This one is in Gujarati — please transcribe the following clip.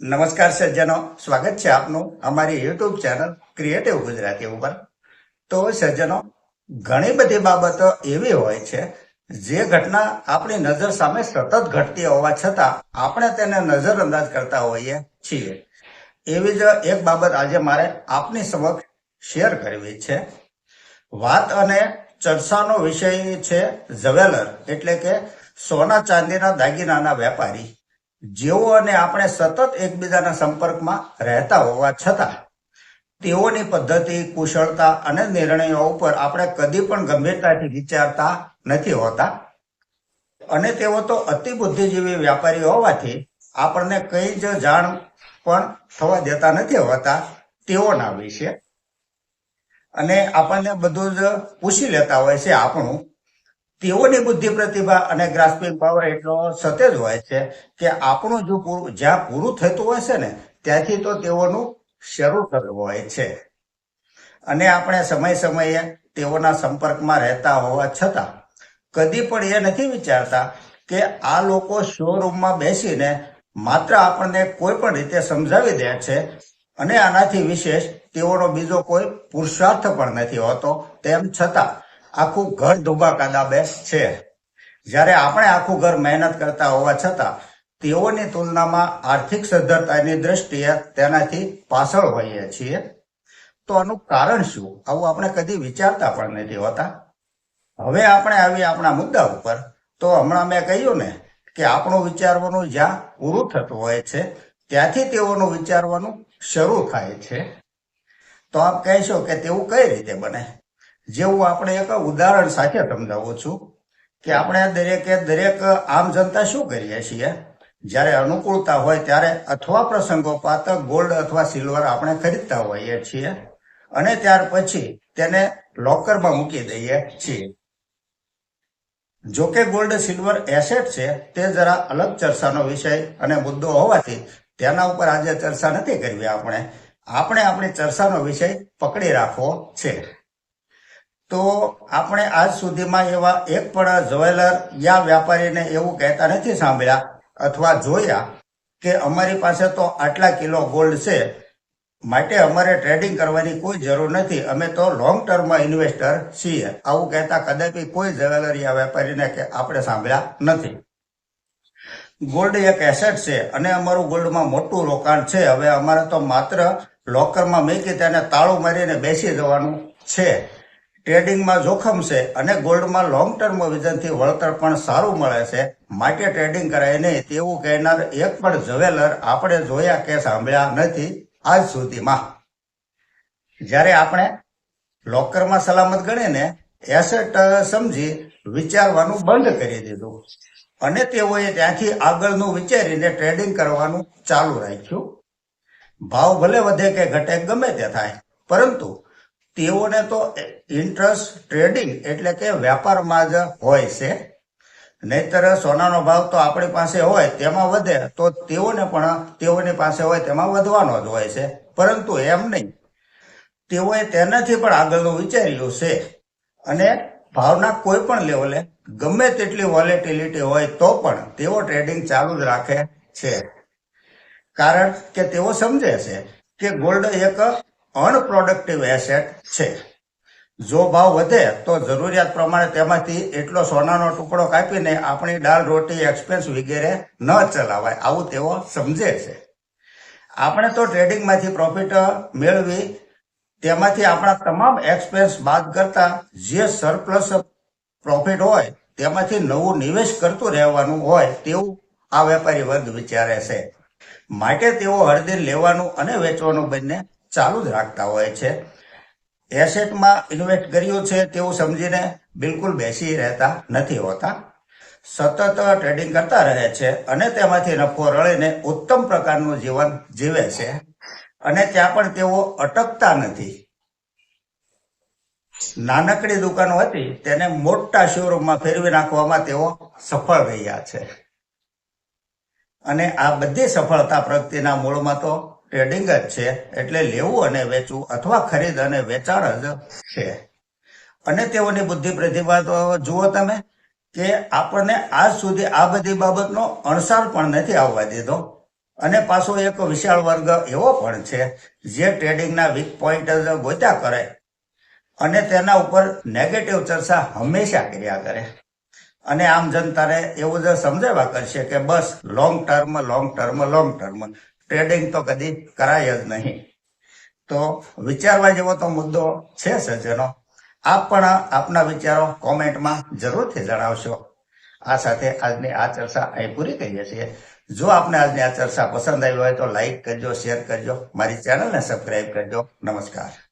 નમસ્કાર સજ્જનો સ્વાગત છે આપનું અમારી યુટ્યુબ ચેનલ ક્રિએટિવ ગુજરાતી ઉપર. તો સજ્જનો ઘણી બધી બાબતો એવી હોય છે, જે ઘટના આપણી નજર સામે સતત ઘટતી હોવા છતાં આપણે તેને નજરઅંદાજ કરતા હોઈએ છીએ. એવી જ એક બાબત આજે મારે આપની સમક્ષ શેર કરવી છે. વાત અને ચર્ચાનો વિષય છે જવેલર એટલે કે સોના ચાંદીના દાગીનાના વેપારી. જેઓ અને આપણે સતત એકબીજાના સંપર્કમાં રહેતા હોવા છતાં તેઓની પદ્ધતિ, કુશળતા અને નિર્ણયો ઉપર આપણે કદી પણ ગંભીરતાથી વિચારતા નથી હોતા. અને તેઓ તો અતિ બુદ્ધિજીવી વ્યાપારી હોવાથી આપણને કઈ જ જાણ પણ થવા દેતા નથી હોતા તેઓના વિશે. અને આપણને બધું જ પૂછી લેતા હોય છે આપણું. તેઓની બુદ્ધિ પ્રતિભા અને ગ્રાસ્પિંગ પાવર એટલો સતેજ હોય છે કે આપણું જો જ્યાં પૂરું થતું હોય છે ને, ત્યાંથી તો તેઓનું શરૂ થતું હોય છે. અને આપણે સમય સમયે તેઓના સંપર્કમાં રહેતા હોવા છતાં કદી પણ એ નથી વિચારતા કે આ લોકો શોરૂમમાં બેસીને માત્ર આપણને કોઈ પણ રીતે સમજાવી દે છે અને આનાથી વિશેષ તેઓનો બીજો કોઈ પુરુષાર્થ પણ નથી હોતો. તેમ છતાં આખું ઘર ધુબાકા દાબે છે. જ્યારે આપણે આખું ઘર મહેનત કરતા હોવા છતાં, તેઓની તુલનામાં આર્થિક સદ્ધરતાની દ્રષ્ટિએ તેનાથી પાછળ હોઈએ છીએ. તો આનું કારણ શું? આવું આપણે કદી વિચારતા પણ નથી હોતા. હવે આપણે આવી આપણા મુદ્દા ઉપર. તો હમણાં મેં કહ્યું ને કે આપણું વિચારવાનું જ્યાં પૂરું થતું હોય છે, ત્યાંથી તેઓનું વિચારવાનું શરૂ થાય છે. તો આપ કહેશો કે તેવું કઈ રીતે બને? જેવું આપણે એક ઉદાહરણ સાથે સમજાવું છું કે આપણે દરેકે દરેક આમ જનતા શું કરીએ છીએ? જ્યારે અનુકૂળતા હોય ત્યારે અથવા પ્રસંગોપાત ગોલ્ડ અથવા સિલ્વર આપણે ખરીદતા હોઈએ છીએ અને ત્યાર પછી તેને લોકરમાં મૂકી દઈએ છીએ. જોકે ગોલ્ડ, સિલ્વર, એસેટ છે તે જરા અલગ ચર્ચાનો વિષય અને મુદ્દો હોવાથી તેના ઉપર આજે ચર્ચા નથી કરવી આપણે. આપણે આપણી ચર્ચાનો વિષય પકડી રાખવો છે. તો આપણે આજ સુધીમાં એવા એક પણ જ્વેલર યા વ્યાપારીને એવું કહેતા નથી સાંભળ્યા અથવા જોયા કે અમારી પાસે તો આટલા કિલો ગોલ્ડ છે. માટે અમારે ટ્રેડિંગ કરવાની કોઈ જરૂર નથી. અમે તો લોંગ ટર્મ ઇન્વેસ્ટર છીએ. આવું કહેતા કદાપી કોઈ જ્વેલર યા વેપારીને કે આપણે સાંભળ્યા નથી. ગોલ્ડ એક એસેટ છે અને અમારું ગોલ્ડમાં મોટું રોકાણ છે. હવે અમારે તો માત્ર લોકરમાં મૂકી તેને તાળું મારીને બેસી જવાનું છે. ટ્રેડિંગમાં જોખમ છે અને ગોલ્ડમાં લોંગ ટર્મ વિઝનથી વળતર પણ સારું મળે છે. માટે ટ્રેડિંગ કરાય નહીં તેવું કહેનાર એક પણ જ્વેલર આપણે જોયા કે સાંભળ્યા નથી આજ સુધીમાં. જ્યારે આપણે લોકરમાં સલામત ગણીને એસેટ સમજી વિચારવાનું બંધ કરી દીધું. અને તેઓએ ત્યાંથી આગળનું વિચારીને ટ્રેડિંગ કરવાનું ચાલુ રાખ્યું. ભાવ ભલે વધે કે ઘટે ગમે તે થાય, પરંતુ તેઓને તો ઇન્ટરેસ્ટ ટ્રેડિંગ એટલે કે વેપારમાં જ હોય છે. નહીતર સોનાનો ભાવ તો આપણી પાસે હોય તેમાં વધે, તો તેઓને પણ તેઓની પાસે હોય તેમાં વધવાનો જ હોય છે. પરંતુ એમ નહીં. તેઓએ તેનાથી પણ આગળનું વિચાર્યું છે. અને ભાવના કોઈ પણ લેવલે, ગમે તેટલી વોલેટિલિટી હોય તો પણ તેઓ ટ્રેડિંગ ચાલુ જ રાખે છે. કારણ કે તેઓ સમજે છે કે ગોલ્ડ એક અનપ્રોડક્ટિવ એસેટ છે. જો ભાવ વધે, તો જરૂરિયાત પ્રમાણે તેમાંથી એટલો સોનાનો ટુકડો કાપીને આપણી દાળ રોટી એક્સપેન્સ વગેરે ન ચલાવાય. આવું તેઓ સમજે છે. આપણે તો ટ્રેડિંગમાંથી પ્રોફિટ મેળવી, તેમાંથી આપણા તમામ એક્સપેન્સ બાદ કરતા જે સરપ્લસ પ્રોફિટ હોય, તેમાંથી નવું નિવેશ કરતું રહેવાનું હોય, તેવું આ વેપારી વર્ગ વિચારે છે. માટે તેઓ હળદર લેવાનું અને વેચવાનું બંને ચાલુ જ રાખતા હોય છે. એસેટમાં ઇન્વેસ્ટ કર્યું છે તેવું સમજીને બિલકુલ બેસી રહેતા નથી હોતા. સતત ટ્રેડિંગ કરતા રહે છે અને તેમાંથી નફો રળીને ઉત્તમ પ્રકારનું જીવન જીવે છે. અને ત્યાં પણ તેઓ અટકતા નથી. નાનકડી દુકાનો હતી તેને મોટા શોરૂમમાં ફેરવી નાખવામાં તેઓ સફળ રહ્યા છે. અને આ બધી સફળતા પ્રગતિના મૂળમાં તો ટ્રેડિંગ જ છે એટલે લેવું અને વેચવું અથવા ખરીદ અને વેચાણ જ છે. અને તેઓની બુદ્ધિ પ્રતિભા તો જુઓ તમે કે આપણને આજ સુધી આ બધી બાબતનો અણસાર પણ નથી આવવા દીધો. અને પાછો એક વિશાળ વર્ગ એવો પણ છે જે ટ્રેડિંગના વીક પોઈન્ટ ગોત્યા કરે. અને તેના ઉપર નેગેટિવ ચર્ચા હંમેશા કર્યા કરે. અને આમ જનતાને એવું જ સમજાવ્યા કરશે કે બસ long term long term long term trading તો કદી કરાય જ નહીં. તો વિચારવા જેવો તો મુદ્દો છે સજ્જનો આપ પણ આપના વિચારો કોમેન્ટમાં જરૂરથી જણાવશો. આ સાથે આજની આ ચર્ચા અહીં પૂરી કરીએ છીએ. જો આપને આજની આ ચર્ચા પસંદ આવી હોય તો લાઈક કરજો, શેર કરજો, મારી ચેનલને સબસ્ક્રાઈબ કરજો. નમસ્કાર.